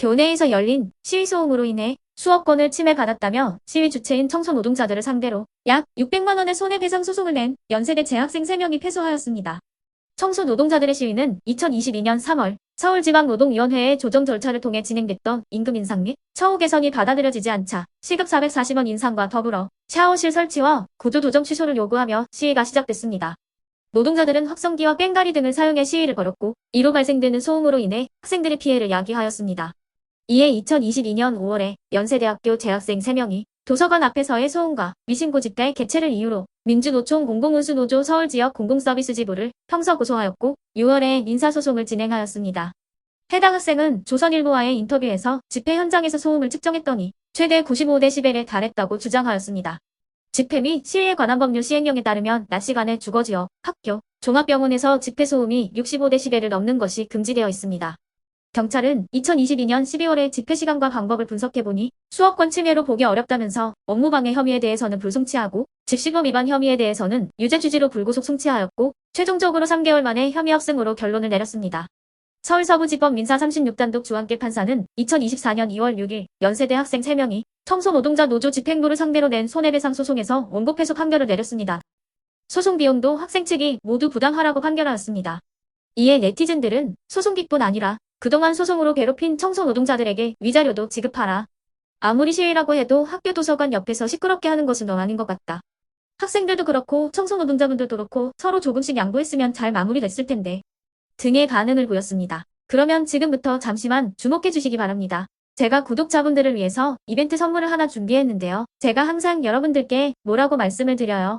교내에서 열린 시위 소음으로 인해 수억 건을 침해받았다며 시위 주체인 청소 노동자들을 상대로 약 600만 원의 손해배상 소송을 낸 연세대 재학생 3명이 패소하였습니다. 청소 노동자들의 시위는 2022년 3월 서울지방노동위원회의 조정 절차를 통해 진행됐던 임금 인상 및 처우 개선이 받아들여지지 않자 시급 440원 인상과 더불어 샤워실 설치와 구조 조정 취소를 요구하며 시위가 시작됐습니다. 노동자들은 확성기와 꽹가리 등을 사용해 시위를 벌였고 이로 발생되는 소음으로 인해 학생들의 피해를 야기하였습니다. 이에 2022년 5월에 연세대학교 재학생 3명이 도서관 앞에서의 소음과 위신고 집회 개최를 이유로 민주노총 공공운수노조 서울지역 공공서비스 지부를 형사 고소하였고 6월에 민사소송을 진행하였습니다. 해당 학생은 조선일보와의 인터뷰에서 집회 현장에서 소음을 측정했더니 최대 95데시벨에 달했다고 주장하였습니다. 집회 및 시위에 관한 법률 시행령에 따르면 낮 시간에 주거지역, 학교, 종합병원에서 집회 소음이 65데시벨을 넘는 것이 금지되어 있습니다. 경찰은 2022년 12월에 집회 시간과 방법을 분석해보니 건 침해로 보기 어렵다면서 업무방해 혐의에 대해서는 불송치하고 집시법 위반 혐의에 대해서는 유죄 취지로 불구속 송치하였고 최종적으로 3개월 만에 혐의 합승으로 결론을 내렸습니다. 서울서부지법 민사 36단독 주한계 판사는 2024년 2월 6일 연세대 학생 3명이 청소노동자 노조 집행부를 상대로 낸 손해배상 소송에서 원고 패소 판결을 내렸습니다. 소송 비용도 학생 측이 모두 부담하라고 판결하였습니다. 이에 네티즌들은 소송기뿐 아니라 그동안 소송으로 괴롭힌 청소 노동자들에게 위자료도 지급하라. 아무리 시위라고 해도 학교 도서관 옆에서 시끄럽게 하는 것은 너 아닌 것 같다. 학생들도 그렇고 청소 노동자분들도 그렇고 서로 조금씩 양보했으면 잘 마무리됐을 텐데. 등의 반응을 보였습니다. 그러면 지금부터 잠시만 주목해 주시기 바랍니다. 제가 구독자분들을 위해서 이벤트 선물을 하나 준비했는데요. 제가 항상 여러분들께 뭐라고 말씀을 드려요.